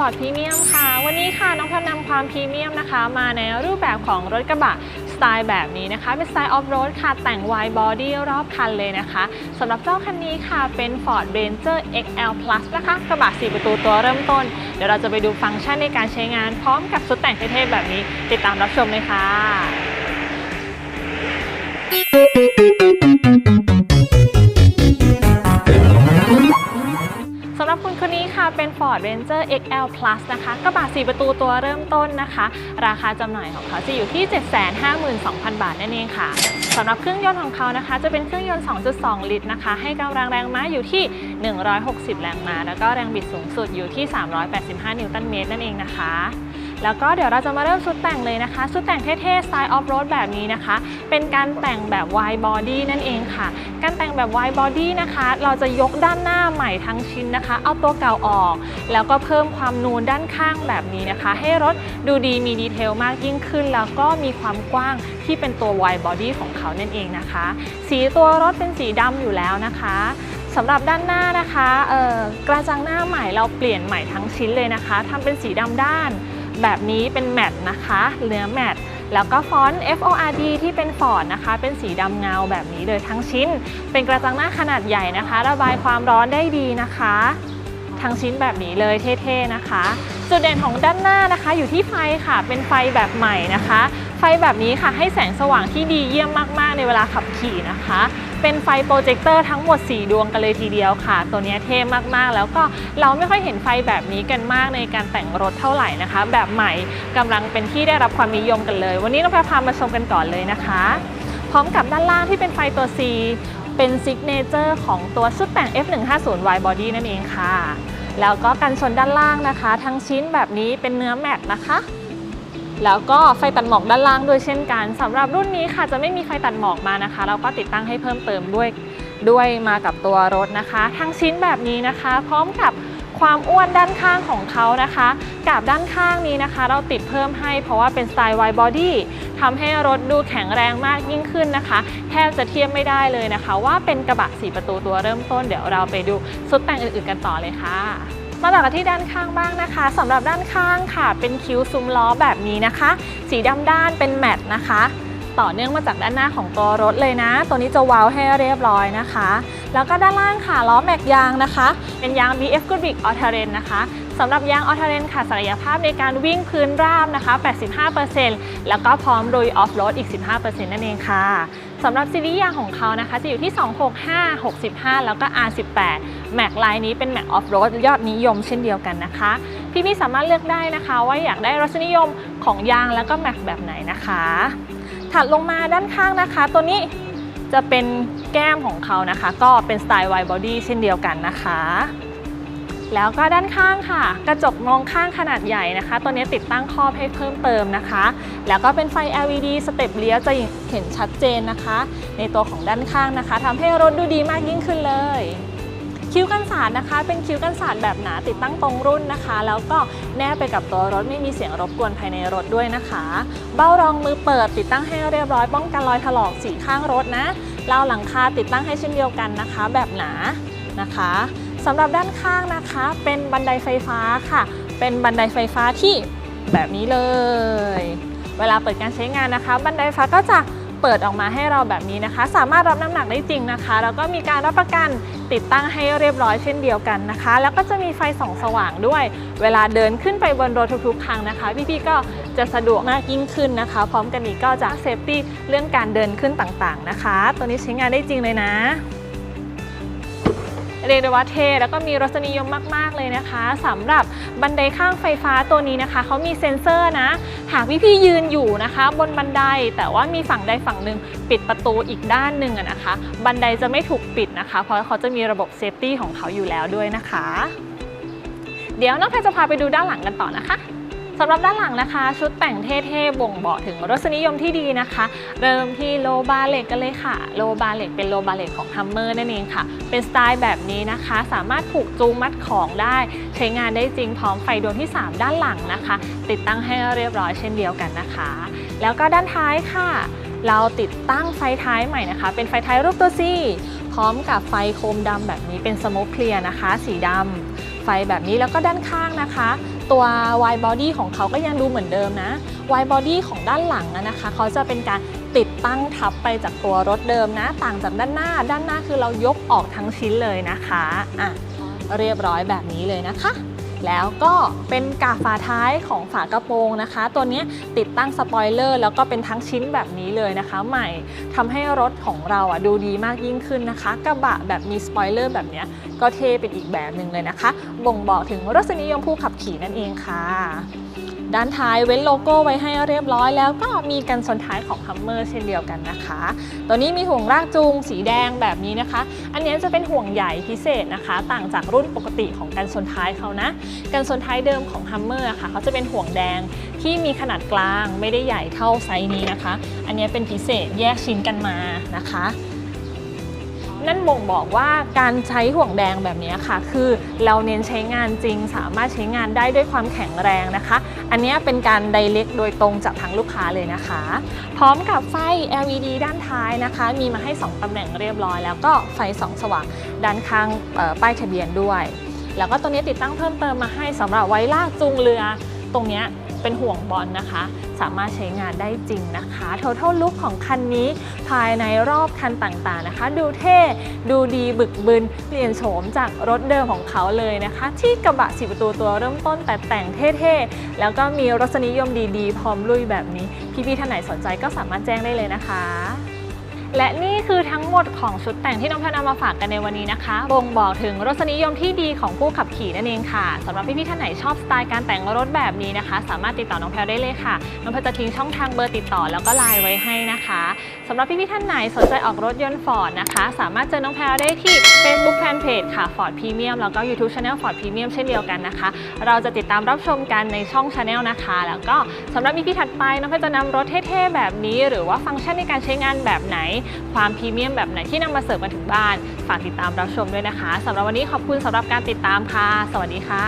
Ford Premium ค่ะ วันนี้ค่ะน้องพมนำความพรีเมียมนะคะ มาในรูปแบบของรถกระบะสไตล์แบบนี้นะคะ เป็นสไตล์ออฟโรดค่ะ แต่ง wide body รอบคันเลยนะคะสำหรับเจ้าคันนี้ค่ะ เป็น Ford Ranger XL Plus นะคะ กระบะ 4 ประตูตัวเริ่มต้น เดี๋ยวเราจะไปดูฟังก์ชันในการใช้งานพร้อมกับชุดแต่งเท่ๆแบบนี้ ติดตามรับชมเลยค่ะ นี้ค่ะเป็น Ford Ranger XL Plus นะคะกระบะ4ประตูตัวเริ่มต้นนะคะ ราคาจำหน่ายของเขาจะอยู่ที่ 752,000 บาทนั่นเองค่ะสำหรับเครื่องยนต์ของเขานะคะ จะเป็นเครื่องยนต์ 2.2 ลิตรนะคะ ให้กำลังแรงม้าอยู่ที่ 160 แรงม้า แล้วก็แรงบิดสูงสุดอยู่ที่ 385 นิวตันเมตรนั่นเองนะคะ แล้วก็เดี๋ยวเราจะมาเริ่มชุดแต่งเลยนะคะ ชุดแต่งเท่ๆสไตล์ออฟโรดแบบนี้นะคะ เป็นการแต่งแบบ wide body นั่นเองค่ะ การแต่งแบบ wide body นะคะ เราจะยกด้านหน้าใหม่ทั้งชิ้นนะคะ เอาตัวเก่าออก แล้วก็เพิ่มความนูนด้านข้างแบบนี้นะคะ ให้รถดูดีมีดีเทลมากยิ่งขึ้น แล้วก็มีความกว้างที่เป็นตัว wide body ของเขานั่นเองนะคะ สีตัวรถเป็นสีดำอยู่แล้วนะคะสำหรับด้านหน้านะคะกระจังหน้าใหม่เราเปลี่ยนใหม่ทั้งชิ้นเลยนะคะทำเป็นสีดำด้าน แบบนี้เป็นแมตต์นะคะเนื้อแมตต์แล้วก็ฟอนต์ FORD ที่เป็นฟอร์ดนะคะ เป็นสีดำเงาแบบนี้เลยทั้งชิ้น เป็นกระจังหน้าขนาดใหญ่นะคะ ระบายความร้อนได้ดีนะคะ ทั้งชิ้นแบบนี้เลยเท่ๆนะคะ จุดเด่นของด้านหน้านะคะ อยู่ที่ไฟค่ะ เป็นไฟแบบใหม่นะคะ ไฟแบบนี้ค่ะให้แสงสว่างที่ดีเยี่ยมมากๆ ในเวลาขับขี่นะคะ เป็นไฟโปรเจคเตอร์ทั้งหมด 4 ดวงกันเลยทีเดียวค่ะ ตัวนี้เท่มากๆ แล้วก็เราไม่ค่อยเห็นไฟแบบนี้กันมากในการแต่งรถเท่าไหร่นะคะ แบบใหม่กำลังเป็นที่ได้รับความนิยมกันเลย วันนี้น้องแพรพามาชมกันก่อนเลยนะคะ พร้อมกับด้านล่างที่เป็นไฟตัว C เป็นซิกเนเจอร์ของตัวชุดแต่ง F150 Wide Body นั่นเองค่ะ แล้วก็กันชนด้านล่างนะคะ ทั้งชิ้นแบบนี้เป็นเนื้อแมตต์นะคะ แล้วก็ไฟตัดหมอกด้านล่างด้วยเช่นกันสำหรับรุ่นนี้ค่ะจะไม่มีไฟตัดหมอกมานะคะ เราก็ติดตั้งให้เพิ่มเติมด้วยด้วยมากับตัวรถนะคะ ทั้งชิ้นแบบนี้นะคะ พร้อมกับความอ้วนด้านข้างของเขานะคะกับด้านข้างนี้นะคะ เราติดเพิ่มให้เพราะว่าเป็นสไตล์ wide body ทำให้รถดูแข็งแรงมากยิ่งขึ้นนะคะ แทบจะเทียบไม่ได้เลยนะคะ ว่าเป็นกระบะ 4 ประตูตัวเริ่มต้น เดี๋ยวเราไปดูสุดแต่งอื่นๆกันต่อเลยค่ะ มาต่อกันที่ด้านข้างบ้างนะคะสำหรับด้านข้างค่ะ เป็นคิ้วซุ้มล้อแบบนี้นะคะ สีดำด้านเป็นแมตต์นะคะ ต่อเนื่องมาจากด้านหน้าของตัวรถเลยนะ ตัวนี้จะว้าให้เรียบร้อยนะคะ แล้วก็ด้านล่างค่ะล้อแม็กยางนะคะ เป็นยาง BF Goodrich All Terrain นะคะสำหรับยาง All Terrain ค่ะศักยภาพในการวิ่งพื้นราบนะคะ 85%แล้วก็พร้อมลุยออฟโรดอีก 15%นั่นเองค่ะสำหรับซีรีส์ยางของเขานะคะ จะอยู่ที่ 265 65 แล้วก็ R18 แม็กไลน์นี้เป็นแม็กออฟโรดยอดนิยมเช่นเดียวกันนะคะพี่พี่ๆสามารถเลือกได้นะคะ ว่าอยากได้รสนิยมของยางแล้วก็แม็กแบบไหนนะคะ ถัดลงมาด้านข้างนะคะ ตัวนี้จะเป็นแก้มของเขานะคะ ก็เป็นสไตล์ wide body เช่นเดียวกันนะคะ แล้วก็ด้านข้างค่ะ กระจกมองข้างขนาดใหญ่นะคะ ตัวนี้ติดตั้งครอบให้เพิ่มเติมนะคะ แล้วก็เป็นไฟ LED สเต็ปเลี้ยวจะเห็นชัดเจนนะคะ ในตัวของด้านข้างนะคะทำให้รถดูดีมากยิ่งขึ้นเลย คิ้วกันสาดนะคะ เป็นคิ้วกันสาดแบบหนาติดตั้งตรงรุ่นนะคะ แล้วก็แนบไปกับตัวรถไม่มีเสียงรบกวนภายในรถด้วยนะคะ เบ้ารองมือเปิดติดตั้งให้เรียบร้อยป้องกันรอยถลอกสีข้างรถนะราวหลังคาติดตั้งให้เช่นเดียวกันนะคะ แบบหนานะคะสำหรับด้านข้างนะคะ เป็นบันไดไฟฟ้าค่ะ เป็นบันไดไฟฟ้าที่แบบนี้เลย เวลาเปิดการใช้งานนะคะ บันไดไฟฟ้าก็จะ เปิดออกมาให้เราแบบนี้นะคะ สามารถรับน้ำหนักได้จริงนะคะ แล้วก็มีการรับประกันติดตั้งให้เรียบร้อยเช่นเดียวกันนะคะ แล้วก็จะมีไฟส่องสว่างด้วย เวลาเดินขึ้นไปบนรถทุกๆ ครั้งนะคะ พี่ๆก็จะสะดวกมากยิ่งขึ้นนะคะ พร้อมกันนี้ก็จะเซฟตี้เรื่องการเดินขึ้นต่างๆนะคะ ตัวนี้ใช้งานได้จริงเลยนะ เรียกได้ว่าเท่แล้วก็มีรสนิยมมาก ๆ เลยนะคะสำหรับบันไดข้างไฟฟ้าตัวนี้นะคะเขามีเซ็นเซอร์นะ หากพี่ๆยืนอยู่นะคะ บนบันไดแต่ว่ามีฝั่งใดฝั่งหนึ่งปิดประตูอีกด้านหนึ่งนะคะ บันไดจะไม่ถูกปิดนะคะ เพราะเขาจะมีระบบเซฟตี้ของเขาอยู่แล้วด้วยนะคะ เดี๋ยวน้องแพรจะพาไปดูด้านหลังกันต่อนะคะ สำหรับด้านหลังนะคะ ชุดแต่งเท่ๆบ่งบอกถึงรสนิยมที่ดีนะคะ เริ่มที่โลบาเล็กกันเลยค่ะ โลบาเล็กเป็นโลบาเล็กของฮัมเมอร์นั่นเองค่ะ เป็นสไตล์แบบนี้นะคะ สามารถผูกจูงมัดของได้ ใช้งานได้จริงพร้อมไฟดวงที่ 3 ด้านหลังนะคะ ติดตั้งให้เรียบร้อยเช่นเดียวกันนะคะ แล้วก็ด้านท้ายค่ะ เราติดตั้งไฟท้ายใหม่นะคะ เป็นไฟท้ายรูปตัว C พร้อมกับไฟโคมดำแบบนี้เป็นสโมกเคลียร์นะคะ สีดำ ไฟแบบนี้แล้วก็ด้านข้างนะคะ ตัว wide body ของเขาก็ยังดูเหมือนเดิมนะ wide body ของด้านหลังนะคะ เขาจะเป็นการติดตั้งทับไปจากตัวรถเดิมนะ ต่างจากด้านหน้า ด้านหน้าคือเรายกออกทั้งชิ้นเลยนะคะอะเรียบร้อยแบบนี้เลยนะคะ แล้วก็เป็นกาฝาท้ายของฝากระโปรงนะคะ ตัวนี้ติดตั้งสปอยเลอร์แล้วก็เป็นทั้งชิ้นแบบนี้เลยนะคะ ใหม่ทำให้รถของเราอะดูดีมากยิ่งขึ้นนะคะ กระบะแบบมีสปอยเลอร์แบบเนี้ยก็เท่เป็นอีกแบบหนึ่งเลยนะคะ บ่งบอกถึงรสนิยมผู้ขับขี่นั่นเองค่ะ ด้านท้ายเว้นโลโก้ไว้ให้เรียบร้อยแล้วก็มีกันชนท้ายของ Hummer เช่นเดียวกันนะคะ ตัวนี้มีห่วงลากจูงสีแดงแบบนี้นะคะ อันนี้จะเป็นห่วงใหญ่พิเศษนะคะ ต่างจากรุ่นปกติของกันชนท้ายเขานะ กันชนท้ายเดิมของ Hummer อะค่ะเขาจะเป็นห่วงแดงที่มีขนาดกลางไม่ได้ใหญ่เท่าไซส์นี้นะคะ อันนี้เป็นพิเศษแยกชิ้นกันมานะคะ นั่นบ่งบอกว่าการใช้ห่วงแดงแบบนี้ค่ะ คือเราเน้นใช้งานจริง สามารถใช้งานได้ด้วยความแข็งแรงนะคะ อันนี้เป็นการไดเ c กโดยตรงจากทางลูกค้าเลยนะคะ พร้อมกับไฟ LED ด้านท้ายนะคะ มีมาให้ 2ตำแหน่งเรียบร้อย แล้วก็ไฟสองสว่างด้านข้างป้ายทะเบียนด้วย แล้วก็ตัวนี้ติดตั้งเพิ่มเติมมาให้สำหรับไว้ลากจูงเรือตรงเนี้ย เป็นห่วงบอลนะคะ สามารถใช้งานได้จริงนะคะ Total Look ของคันนี้ภายในรอบคันต่างๆนะคะ ดูเท่ดูดีบึกบึนเปลี่ยนโฉมจากรถเดิมของเขาเลยนะคะ ที่กระบะสีประตูตัวเริ่มต้นแต่แต่งเท่ๆ แล้วก็มีรสนิยมดีๆ พร้อมลุยแบบนี้ พี่ๆท่านไหนสนใจก็สามารถแจ้งได้เลยนะคะ และนี่คือทั้งหมดของชุดแต่งที่น้องแพนเอามาฝากกันในวันนี้นะคะ บ่งบอกถึงรสนิยมที่ดีของผู้ขับขี่นั่นเองค่ะสำหรับพี่ๆท่านไหนชอบสไตล์การแต่งรถแบบนี้นะคะ สามารถติดต่อน้องแพลได้เลยค่ะ น้องแพลจะทิ้งช่องทางเบอร์ติดต่อแล้วก็ไลน์ไว้ให้นะคะสำหรับพี่ๆท่านไหนสนใจออกรถยนต์ฟอร์ดนะคะ สามารถเจอน้องแพลได้ที่ Facebook Fanpage ค่ะ Ford Premium แล้วก็ YouTube Channel Ford Premium เช่นเดียวกันนะคะ เราจะติดตามรับชมกันในช่อง Channel นะคะ แล้วก็สำหรับ EP ถัดไปน้องแพลจะนำรถเท่ๆแบบนี้ หรือว่าฟังก์ชันในการใช้งานแบบไหนความพรีเมียมแบบไหนที่นำมาเสิร์ฟมาถึงบ้าน ฝากติดตามรับชมด้วยนะคะ สำหรับวันนี้ขอบคุณสำหรับการติดตามค่ะ สวัสดีค่ะ